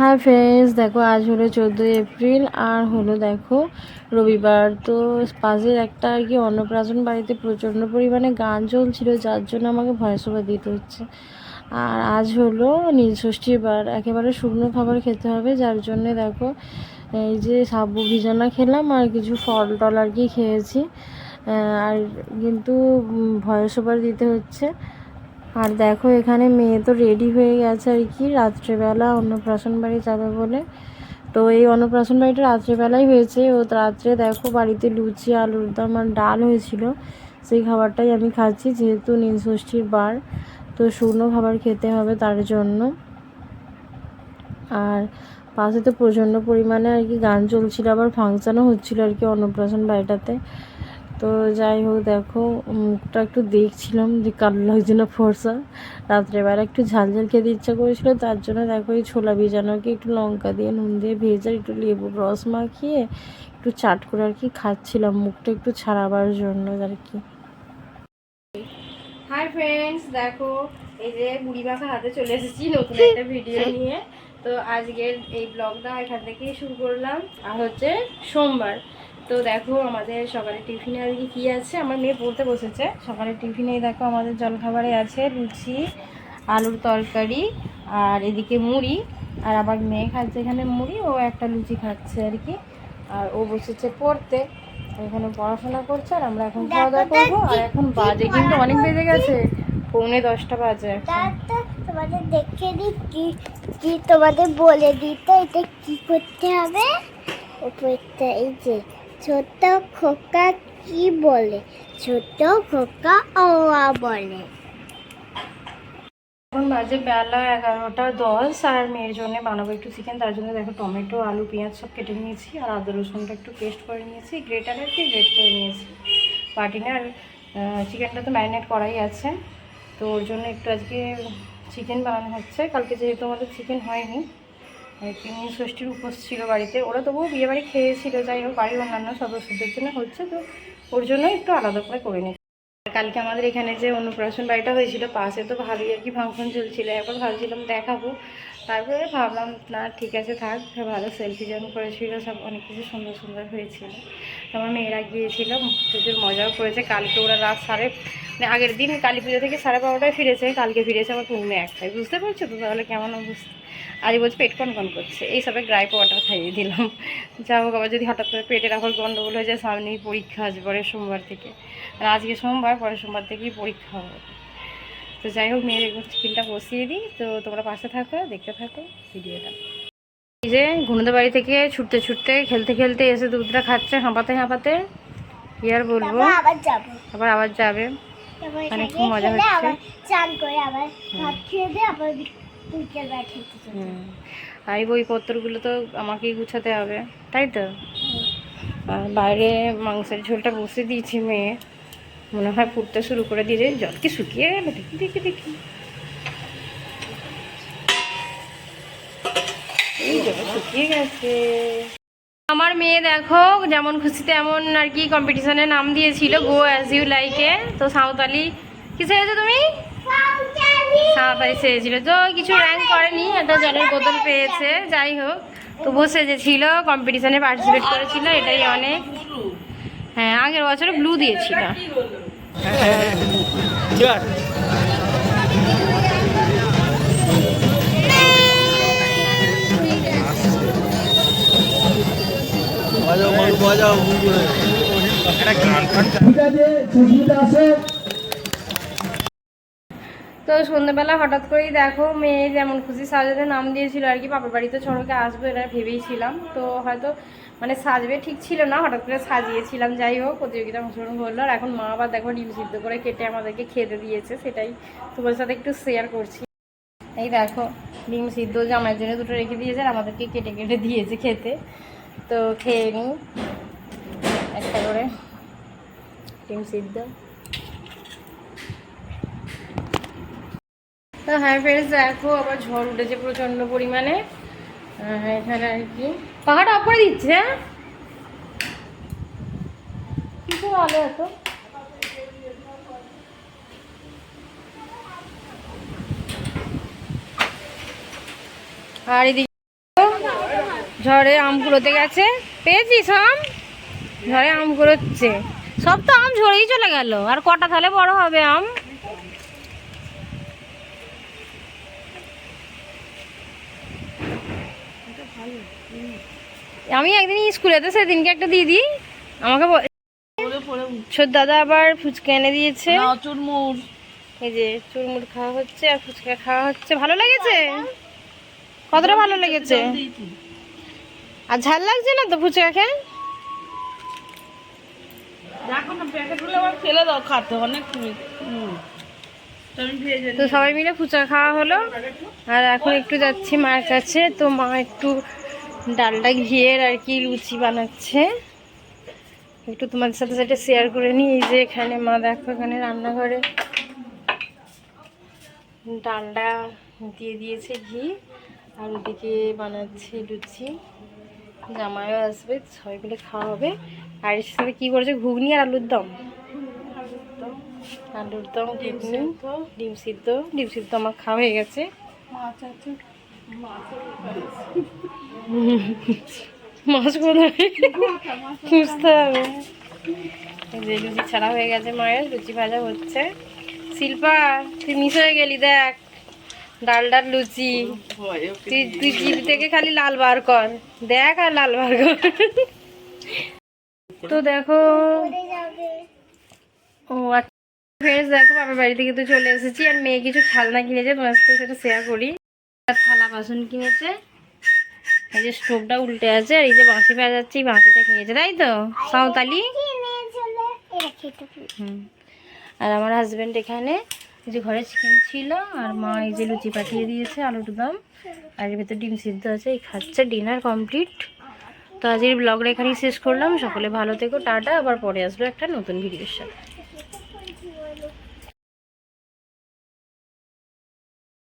Hi friends, দেখো আজ হলো চোদ্দোই এপ্রিল আর হলো দেখো রবিবার। তো পাশের একটা আর কি অন্নপ্রাশন বাড়িতে প্রচণ্ড পরিমাণে গান চলছিল, যার জন্য আমাকে ভয়েস ওভার দিতে হচ্ছে। আর আজ হলো নীলষষ্ঠীর বার, একেবারে শুকনো খাবার খেতে হবে, যার জন্য দেখো এই যে সাবু ভিজানা খেলাম আর কিছু ফল টল আর কি খেয়েছি। আর কিন্তু ভয়েস ওভার দিতে হচ্ছে। আর দেখো, এখানে মেয়ে তো রেডি হয়ে গেছে আর কি। রাত্রেবেলা অন্নপ্রাশন বাড়ি যাবে বলে। তো এই অন্নপ্রাশন বাড়িটা রাত্রেবেলাই হয়েছে। ও রাত্রে দেখো, বাড়িতে লুচি, আলুর দম আর ডাল হয়েছিল। সেই খাবারটাই আমি খাচ্ছি, যেহেতু নীলষষ্ঠীর বার। তো শুকনো খাবার খেতে হবে তার জন্য। আর পাশে তো প্রচণ্ড পরিমাণে আর কি গান চলছিল, আবার ফাংশানও হচ্ছিল আর কি অন্নপ্রাশন বাড়িটাতে। তো যাই হোক দেখো মুখটা একটু দেখছিলাম যে কালো লাগছে না ফর্সা। রাত্রেবেলা একটু ঝাল ঝাল খেতে ইচ্ছা করেছিল তার জন্য দেখো এই ছোলা ভিজানোকে একটু লঙ্কা দিয়ে নুন দিয়ে ভেজে একটু লেবু রস মাখিয়ে একটু চাট করে আর কি খাচ্ছিলাম মুখটা একটু ছাড়াবার জন্য আর কি। হাই ফ্রেন্ডস দেখো এই যে বুড়ি মাখা হাতে চলে এসেছি নতুন একটা ভিডিও নিয়ে। তো আজকের এই ব্লগটা এখান থেকেই শুরু করলাম আর হচ্ছে সোমবার। তো দেখো আমাদের সকালে টিফিনে আজকে কী আছে? আমার মেয়ে পড়তে বসেছে। সকালে টিফিনে দেখো আমাদের জলখাবারে আছে লুচি, আলুর তরকারি আর এদিকে মুড়ি। আর আবার মেয়ে খাচ্ছে এখানে মুড়ি, ও একটা লুচি খাচ্ছে আর কি। আর ও বসেছে পড়তে। এখানে পড়াশোনা করছে আর আমরা এখন খাওয়া দাওয়া করব। আর এখন বাজে কিন্তু অনেক বেজে গেছে। পৌনে দশটা বাজে। তোমাদের দেখে দিই কি কি তোমাদের বলে দিতে এটা কি করতে হবে? উপরটা এই যে। ছোট খোকা কি বলে? ছোট খোকা ওয়া বলে। এখন বাজে বেলা এগারোটা দশ, আর মেয়ের জন্য বানাবো একটু চিকেন তার জন্য দেখো টমেটো, আলু, পেঁয়াজ সব কেটে নিয়েছি, আর আদা, রসুনটা একটু পেস্ট করে নিয়েছি গ্রেটারে কি গ্রেট করে নিয়েছি। বাটিনে আর চিকেনটা তো ম্যারিনেট করাই আছে, তো ওর জন্য একটু আজকে চিকেন বানানো হচ্ছে। কালকে যেহেতু আমাদের চিকেন হয়নি তিন ষষ্ঠীর উপোস ছিল বাড়িতে, ওরা তবুও বিয়ে বাড়ি খেয়েছিল, যাই হোক বাড়ির অন্যান্য সদস্যদের জন্য হচ্ছে, তো ওর জন্য একটু আলাদা করে করে নিচ্ছে কালকে আমাদের এখানে যে অন্নপ্রাশন বাড়িটা হয়েছিল, পাশে তো ভালোই আর কি ফাংশন চলছিল, একবার ভাবছিলাম দেখাবো। তারপরে ভাবলাম, না, ঠিক আছে থাক, ভালো সেলফি যেমন করেছিল, সব অনেক কিছু সুন্দর সুন্দর হয়েছিল। আমার মেয়েরা গিয়েছিল, প্রচুর মজাও করেছে। কালকে ওরা রাত সাড়ে মানে আগের দিন কালী পুজো থেকে সাড়ে বারোটায় ফিরেছে, কালকে ফিরেছে আবার পৌনে একটায়। বুঝতে পারছ তো তাহলে কেমন অবস্থা? আজ বলছে পেট কন কন করছে। এই সবে গ্রাইপ ওয়াটার খাইয়ে দিলাম। যা হোক, আবার যদি হঠাৎ করে পেটের আবার গন্ডগোল হয়ে যায়, সামনেই পরীক্ষা আসবে পরে সোমবার থেকে। আর আজকে সোমবার পরে সোমবার থেকেই পরীক্ষা হবে। তো যাই হোক মেয়ের চিকেনটা বসিয়ে দিই। তো তোমরা পাশে থাকো, দেখতে থাকো, ভিডিওটা। যে ঘুমতে বাড়ি থেকে ছুটতে ছুটতে খেলতে খেলতে এসে দুধটা খাচ্ছে হাঁপাতে হাঁপাতে। কি আর বলব? আবার আবার যাবে। তারপর অনেক মজা হচ্ছে। দিয়ে। আর এই বইপত্রগুলো তো আমাকেই গুছাতে হবে তাই তো? আর বাইরে মাংসের ঝোলটা বসে দিয়েছি মেয়ে। মনে হয় ফুটতে শুরু করে দিয়েছে জল কি শুকিয়ে গেল? দেখি দেখি দেখি। শুকিয়ে গেছে আমার মেয়ে দেখো যেমন খুশি তেমন আর কি কম্পিটিশনে নাম দিয়েছিল গো অ্যাজ ইউ লাইকে তো সাঁওতালি কিসে হয়েছে তুমি? সাঁওতালি সেরেছিল তো কিছু র্যাঙ্ক করেনি একটা জলের বোতল পেয়েছে যাই হোক। তবুও সেজেছিল কম্পিটিশনে পার্টিসিপেট করেছিল এটাই অনেক। হ্যাঁ আগের বছরে ব্লু দিয়েছিল। তো সন্ধ্যেবেলা হঠাৎ করেই দেখো মেয়ে যেমন খুশি সাজাতে নাম দিয়েছিল আর কি বাবার বাড়িতে ছড়কে আসব এটা ভেবেইছিলাম। তো হয়তো মানে সাজবে ঠিক ছিল না হঠাৎ করে সাজিয়েছিলাম যাই হোক প্রতিযোগিতা অংশগ্রহণ করল আর এখন মা আবার দেখো ডিম সিদ্ধ করে কেটে আমাদেরকে খেতে দিয়েছে সেটাই তোমার সাথে একটু শেয়ার করছি। এই দেখো ডিম সিদ্ধ জামাইয়ের জন্য দুটো রেখে দিয়েছে আর আমাদেরকে কেটে কেটে দিয়েছে খেতে। তো খেয়ে নিই একটা করে ডিম সিদ্ধ। তো হ্যাঁ ফ্রেন্ডস দেখো আবার ঝড় উঠেছে প্রচণ্ড পরিমাণে। এখানে আর কি। পাহাড় অফ দিচ্ছে হ্যাঁ? কিছু আলো এত। আর এদিকে ঝড়ে আম কুড়োতে গেছে। পেয়েছিস আম? ঝড়ে আম কুড়োচ্ছে সব তো আম ঝরেই চলে গেল। আর কটা তাহলে বড় হবে আম? আমি একদিন স্কুলে স্কুলেতে সেদিনকে একটা দিদি আমাকে ছোট দাদা আবার ফুচকা এনে দিয়েছে। চুরমুর। এই যে চুরমুর খাওয়া হচ্ছে আর ফুচকা খাওয়া হচ্ছে। ভালো লেগেছে? কতটা ভালো লেগেছে? আর ঝাল লাগছে না তো ফুচকা খেয়ে? ফেলে দাও খাতে অনেক তো সবাই মিলে ফুচকা খাওয়া হলো। আর এখন একটু যাচ্ছি মার কাছে। তো মা একটু ডালটা ঘিয়ের আর কি লুচি বানাচ্ছে। একটু তোমাদের সাথে সেটা শেয়ার করে নিই। এই যে এখানে মা দেখো এখানে রান্নাঘরে ডালটা দিয়ে দিয়েছে ঘি। আর ওদিকে বানাচ্ছে লুচি। জামাইও আসবে সবাই মিলে খাওয়া হবে। আর এর সাথে কী করেছে? ঘুগনি আর আলুর দম। আলুর দম ঘুগনি ডিম সিদ্ধ। ডিম সিদ্ধ আমার খাওয়া হয়ে গেছে। মাছ কোথায় খুঁজতে হবে যে লুচি ছাড়া হয়ে গেছে মায়ের লুচি ভাজা হচ্ছে। শিল্পা তুই মিস হয়ে গেলি দেখ। ডালডার লুচি। তুই তুই জিভ থেকে খালি লাল বার কর। দেখ আর লাল বার কর। তো দেখো ও আচ্ছা। ফ্রেন্ডস দেখো বাবার বাড়ি থেকে তো চলে এসেছি আর মেয়ে কিছু খেলনা কিনেছে তোমার সাথে সেটা শেয়ার করি। থালা বাসন কিনেছে। এই যে স্টোভটা উল্টে আছে আর এই যে বাঁশি বাজাচ্ছে এই বাঁশিটা কিনেছে তাই তো? সাঁওতালি? হুম। আর আমার হাজব্যান্ড এখানে যে ঘরে চিকেন ছিল আর মা এই যে লুচি পাঠিয়ে দিয়েছে, আলুর দম। আর এর ভেতর ডিম সিদ্ধ আছে, এই খাচ্ছে ডিনার কমপ্লিট তো আজকের ব্লগটা এখানেই শেষ করলাম। সকলে ভালো থেকো, টাটা, আবার পরে আসব একটা নতুন ভিডিওর সাথে।